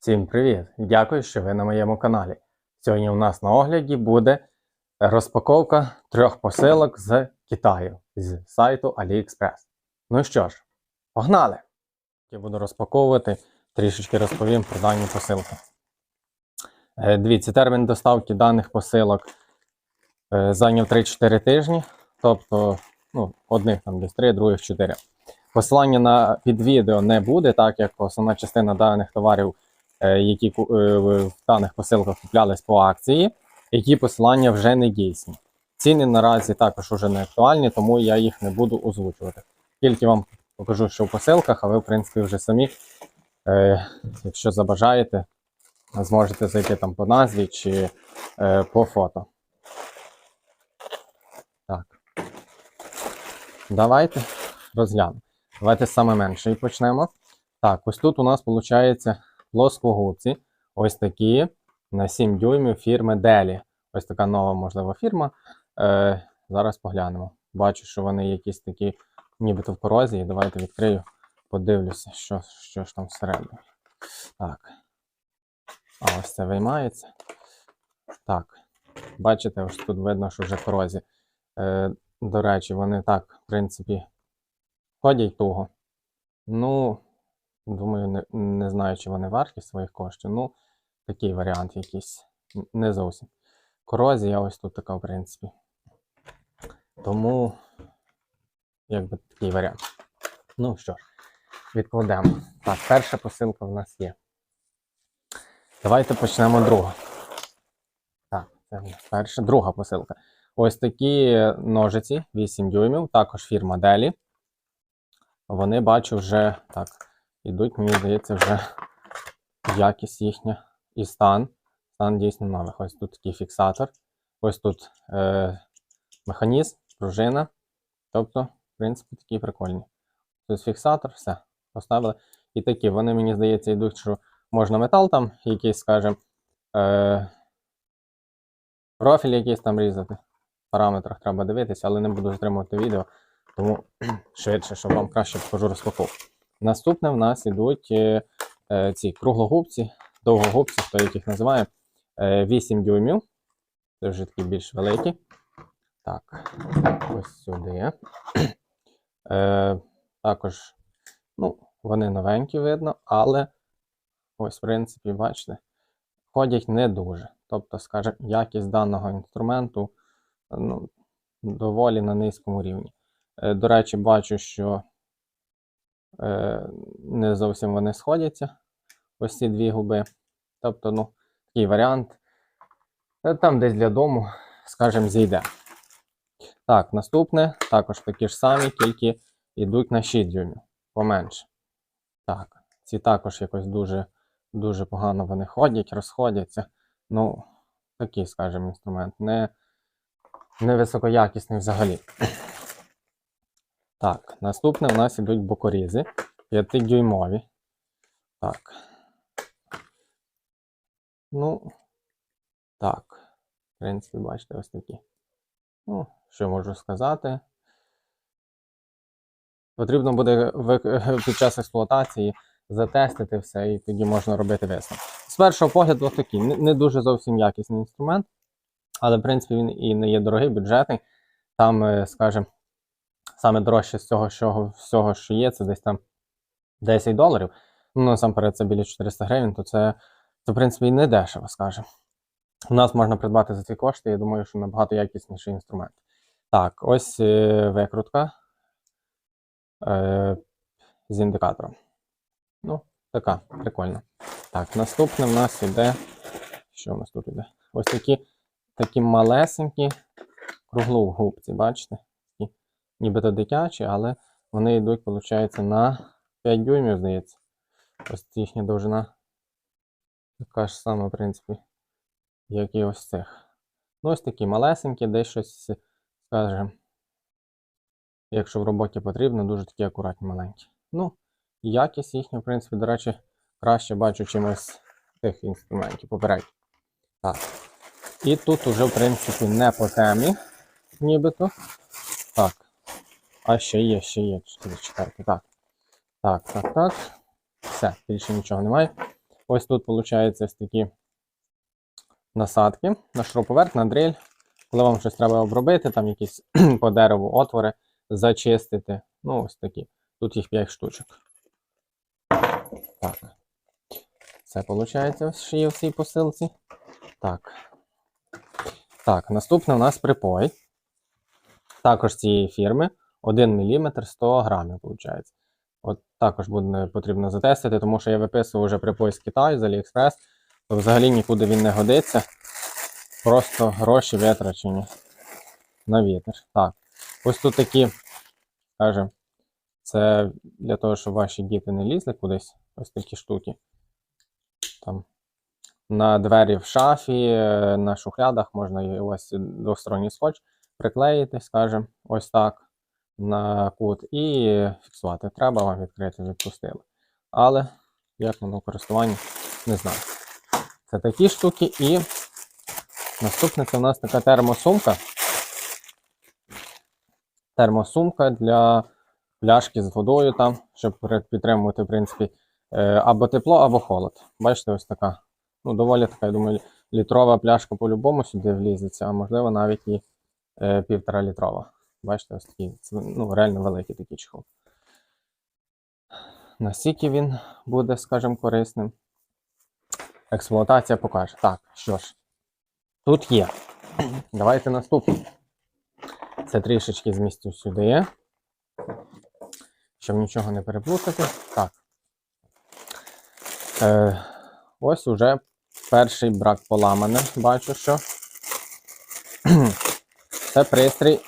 Всім привіт! Дякую, що ви на моєму каналі. Сьогодні у нас на огляді буде розпаковка трьох посилок з Китаю з сайту AliExpress. Ну що ж, погнали! Я буду розпаковувати, трішечки розповім про дані посилки. Е, Дивіться, термін доставки даних посилок е, зайняв 3-4 тижні, тобто ну, одних там десь 3, других 4. Посилання на під відео не буде, так як основна частина даних товарів які е, в даних посилках куплялись по акції, які посилання вже не дійсні. Ціни наразі також вже не актуальні, тому я їх не буду озвучувати. Тільки вам покажу, що в посилках, а ви, в принципі, вже самі, е, якщо забажаєте, зможете зайти там по назві чи е, по фото. Так. Давайте розглянемо. Давайте з саме меншої почнемо. Так, ось тут у нас виходить плоскогубці. Ось такі на 7 дюймів фірми Делі. Ось така нова, можливо, фірма. Е, зараз поглянемо. Бачу, що вони якісь такі, нібито в корозії. Давайте відкрию, подивлюся, що, що ж там всередині. Так. А ось це виймається. Так. Бачите, ось тут видно, що вже корозія. Е, до речі, вони так, в принципі, ходять туго. Ну, Думаю, не, не знаю, чи вони варті своїх коштів. Ну, такий варіант якийсь. Не зовсім. Корозія ось тут така, в принципі. Тому, якби такий варіант. Ну що ж, відкладемо. Так, перша посилка в нас є. Давайте почнемо другу. Так, це перша, друга посилка. Ось такі ножиці 8 дюймів, також фірма Делі. Вони бачу вже так ідуть, мені здається, вже якість їхня і стан. Стан дійсно нових. Ось тут такий фіксатор. Ось тут е, механізм, пружина. Тобто, в принципі, такі прикольні. Тут фіксатор, все, поставили. І такі, вони, мені здається, йдуть, що можна метал там, якийсь, скажімо, е, профіль якийсь там різати. В параметрах треба дивитися, але не буду затримувати відео, тому швидше, щоб вам краще покажу розпаковку. Наступне в нас ідуть е, е, ці круглогубці, довгогубці, хто їх називає, е, 8 дюймів. Це вже такі більш великі. Так, ось сюди. Е, також, ну, вони новенькі видно, але ось, в принципі, бачите, ходять не дуже. Тобто, скажімо, якість даного інструменту ну, доволі на низькому рівні. Е, до речі, бачу, що е, не зовсім вони сходяться. Ось ці дві губи. Тобто, ну, такий варіант. Е, Там десь для дому, скажімо, зійде. Так, наступне також такі ж самі, тільки йдуть на 6 дюймів, поменше. Так, ці також якось дуже, дуже погано вони ходять, розходяться. Ну, такий, скажімо, інструмент. Не, не високоякісний взагалі. Так, наступне у нас ідуть бокорізи 5-дюймові. Так. Ну, так. В принципі, бачите, ось такі. Ну, що можу сказати? Потрібно буде під час експлуатації затестити все, і тоді можна робити висновок. З першого погляду, ось такий. Не, дуже зовсім якісний інструмент, але, в принципі, він і не є дорогий, бюджетний. Там, е, скажімо, саме дорожче з цього всього, всього, що є, це десь там 10 доларів. Ну, насамперед, це біля 400 гривень, то це, це в принципі, і не дешево, скажімо. У нас можна придбати за ці кошти, я думаю, що набагато якісніший інструмент. Так, ось е, викрутка е, з індикатором. Ну, така, прикольна. Так, наступне в нас іде. Що в нас тут іде? Ось такі, такі малесенькі круглогубці, бачите? Нібито дитячі, але вони йдуть, виходить, на 5 дюймів, здається. Ось їхня довжина. Така ж сама, в принципі, як і ось цих. Ну, ось такі малесенькі, десь щось, скажімо, якщо в роботі потрібно, дуже такі акуратні маленькі. Ну, якість їхня, в принципі, до речі, краще бачу, чим ось тих інструментів попередніх. Так. І тут уже, в принципі, не по темі, нібито. Так. А ще є, ще є. Чекайте, чекайте. Так. Так, так, так. Все, більше нічого немає. Ось тут, виходить, ось такі насадки на шуруповерт, на дриль. Коли вам щось треба обробити, там якісь по дереву отвори, зачистити. Ну, ось такі. Тут їх 5 штучок. Так. Це виходить ось ще є в цій посилці. Так. Так, наступне у нас припой. Також цієї фірми 1 мм 100 грамів, виходить. От також буде потрібно затестити, тому що я виписував вже припой з Китаю, з AliExpress, то взагалі нікуди він не годиться. Просто гроші витрачені на вітер. Так, ось тут такі, скажімо, це для того, щоб ваші діти не лізли кудись. Ось такі штуки. Там на двері в шафі, е, на шухлядах можна ось двосторонній скотч приклеїти, скажімо, ось так на кут і фіксувати. Треба вам відкрити, відпустили. Але як воно в користуванні, не знаю. Це такі штуки. І наступне це у нас така термосумка. Термосумка для пляшки з водою, там, щоб підтримувати, в принципі, е, або тепло, або холод. Бачите, ось така. Ну, доволі така, я думаю, літрова пляшка по-любому сюди влізеться, а можливо навіть і е, півтора літрова. Бачите, ось такий, це, ну, реально великий такий чехол. Наскільки він буде, скажімо, корисним. Експлуатація покаже. Так, що ж, тут є. Давайте наступне. Це трішечки змістю сюди. Щоб нічого не переплутати. Так. Е, ось уже перший брак поламане. Бачу, що. Це пристрій,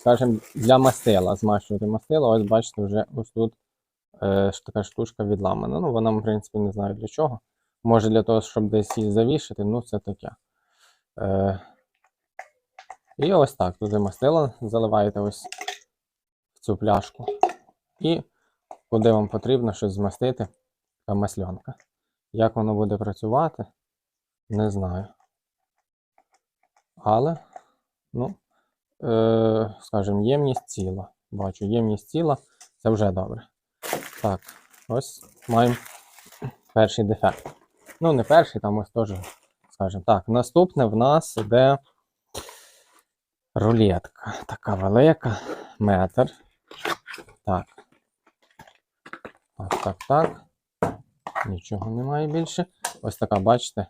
скажімо, для мастила. Змащувати мастило. Ось бачите, вже ось тут е, така штучка відламана. Ну, вона, в принципі, не знаю для чого. Може для того, щоб десь її завішати, ну це таке. Е, і ось так. Туди мастило заливаєте ось в цю пляшку. І куди вам потрібно щось змастити, така масльонка. Як воно буде працювати, не знаю. Але, ну, скажімо, ємність ціла. Бачу, ємність ціла, це вже добре. Так, ось маємо перший дефект. Ну, не перший, там ось теж, скажімо так. Наступне в нас іде рулетка. Така велика, метр. Так. Так, так, так. Нічого немає більше. Ось така, бачите,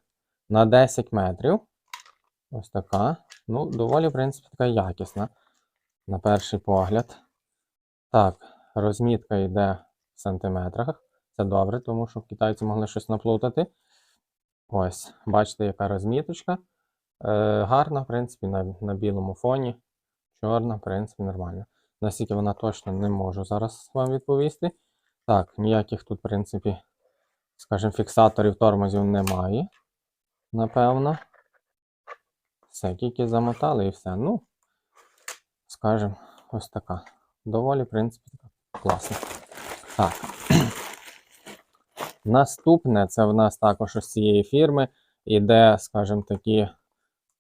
на 10 метрів. Ось така. Ну, доволі, в принципі, така якісна. На перший погляд. Так, розмітка йде в сантиметрах. Це добре, тому що китайці могли щось наплутати. Ось, бачите, яка розміточка. Е, гарна, в принципі, на, на білому фоні. Чорна, в принципі, нормально. Наскільки вона точно не можу зараз вам відповісти. Так, ніяких тут, в принципі, скажімо, фіксаторів тормозів немає. Напевно. Все, тільки замотали і все. Ну, скажімо, ось така. Доволі, в принципі, класна. Так. Наступне це в нас також із цієї фірми іде, скажімо такі,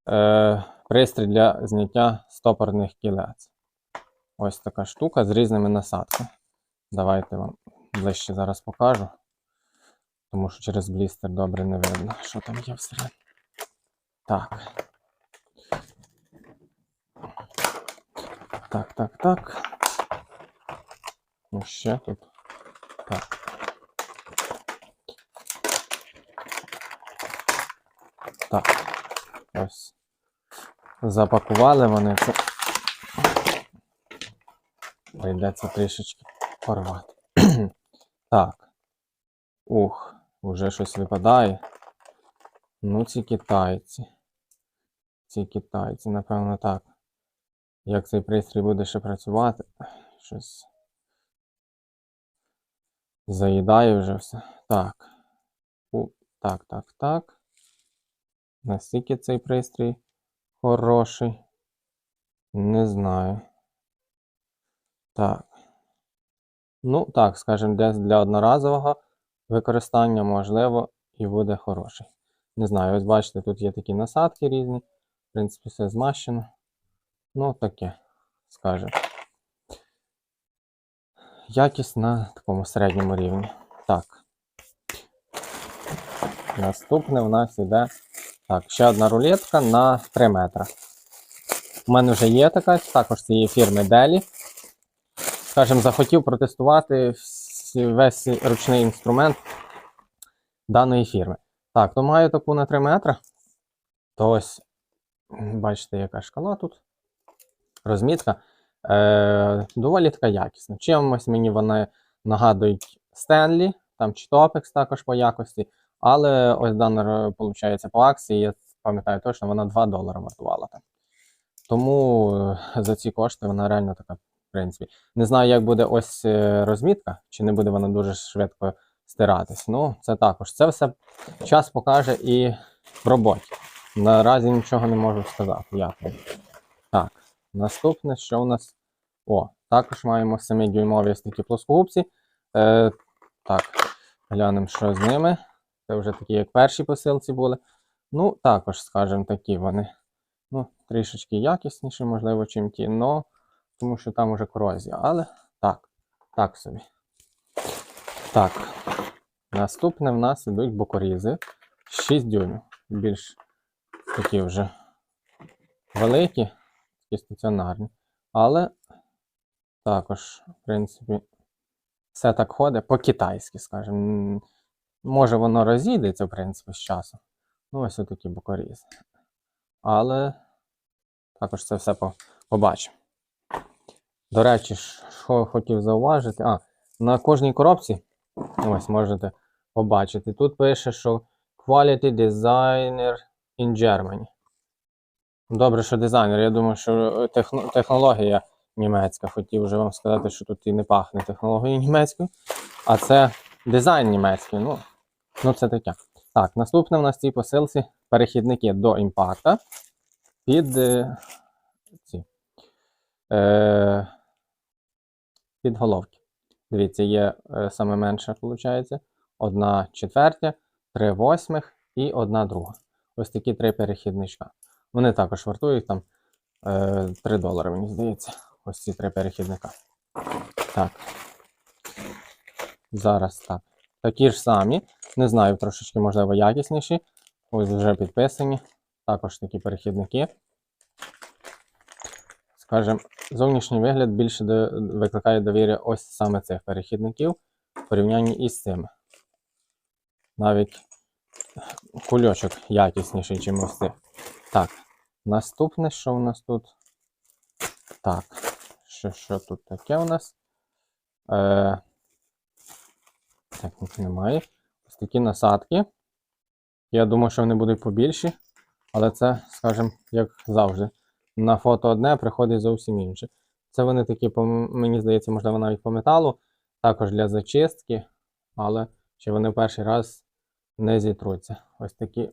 е, пристрій для зняття стопорних кілець. Ось така штука з різними насадками. Давайте вам ближче зараз покажу. Тому що через блістер добре не видно, що там є всередині. Так. Так, так, так. Ну, ще тут. Так. Так. Ось. Запакували вони це. Прийдеться трішечки порвати. так. Ух, уже щось випадає. Ну, ці китайці. Ці китайці, напевно, так. Як цей пристрій буде ще працювати? Щось. Заїдає вже все. Так. У, так, так, так. Наскільки цей пристрій хороший? Не знаю. Так. Ну, так, скажімо, десь для одноразового використання, можливо, і буде хороший. Не знаю, ось бачите, тут є такі насадки різні. В принципі, все змащено. Ну, таке, скажімо. Якість на такому середньому рівні. Так. Наступне в нас йде так, ще одна рулетка на 3 метри. У мене вже є така, також цієї фірми Делі. Скажем, захотів протестувати весь ручний інструмент даної фірми. Так, то маю таку на 3 метри. То ось, бачите, яка шкала тут. Розмітка. Е, доволі така якісна. Чимось мені вони нагадують Стенлі, там чи Топекс також по якості. Але ось дана, виходить, по акції, я пам'ятаю точно, вона 2 долари вартувала там. Тому е, за ці кошти вона реально така, в принципі. Не знаю, як буде ось е, розмітка, чи не буде вона дуже швидко стиратись. Ну, це також. Це все час покаже і в роботі. Наразі нічого не можу сказати. Як. Так, наступне, що у нас. О, також маємо 7-дюймові ось такі плоскогубці. Е, так, глянемо, що з ними. Це вже такі, як перші посилці були. Ну, також, скажімо, такі вони. Ну, трішечки якісніші, можливо, чим ті, но, тому що там уже корозія. Але так, так собі. Так. Наступне в нас ідуть бокорізи 6 дюймів. Більш такі вже великі, такі стаціонарні. Але також, в принципі, все так ходить по-китайськи, скажімо. Може, воно розійдеться, в принципі, з часом. Ну, ось такі бокорізи. Але також це все побачимо. До речі, що хотів зауважити. А, на кожній коробці, ось можете побачити. Тут пише, що Quality Designer in Germany. Добре, що дизайнер. Я думаю, що е, техно- технологія німецька. Хотів вже вам сказати, що тут і не пахне технологією німецькою, а це дизайн німецький. Ну, ну це таке. Так, наступне в нас в цій посилці перехідники до імпакта під е, ці, е, під головки. Дивіться, є е, саме менше, виходить. Одна четвертя, три восьмих і одна друга. Ось такі три перехідничка. Вони також вартують там е, 3 долари, мені здається. Ось ці три перехідника. Так. Зараз так. Такі ж самі. Не знаю, трошечки, можливо, якісніші. Ось вже підписані. Також такі перехідники. Скажем, зовнішній вигляд більше викликає довір'я ось саме цих перехідників в порівнянні із цими. Навіть кульочок якісніший, ніж ось цих. Так, наступне, що у нас тут? Так, що, що тут таке у нас? Е, так, тут немає. Ось такі насадки. Я думаю, що вони будуть побільші, але це, скажімо, як завжди. На фото одне приходить зовсім інше. Це вони такі, мені здається, можливо, навіть по металу, також для зачистки, але чи вони перший раз не зітруться. Ось такі,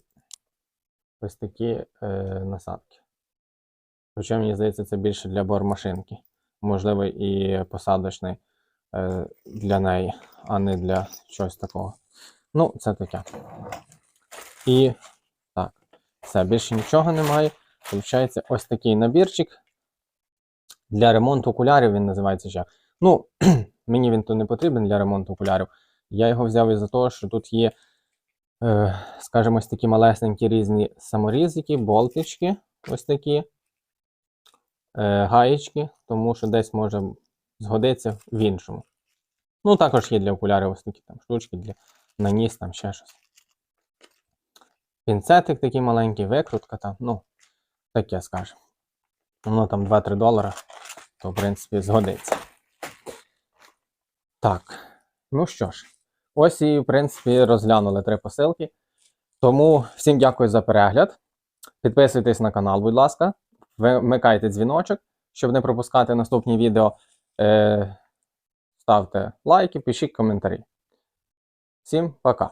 ось такі е, насадки. Хоча, мені здається, це більше для бормашинки. Можливо, і посадочний е, для неї, а не для чогось такого. Ну, це таке. І так, все, більше нічого немає. Получається ось такий набірчик. Для ремонту окулярів він називається ще. Ну, мені він тут не потрібен для ремонту окулярів. Я його взяв із-за того, що тут є, скажімо, ось такі малесенькі різні саморізики, болтички, ось такі е, гаєчки, тому що десь може згодиться в іншому. Ну, також є для окулярів ось такі там штучки для наніс, там ще щось. Пінцетик такий маленький, викрутка там, ну, таке скажемо. Воно там 2-3 долара, то в принципі згодиться. Так, ну що ж, ось і в принципі розглянули три посилки. Тому всім дякую за перегляд. Підписуйтесь на канал, будь ласка. Вмикайте дзвіночок, щоб не пропускати наступні відео. Е, ставте лайки, пишіть коментарі. Всім пока!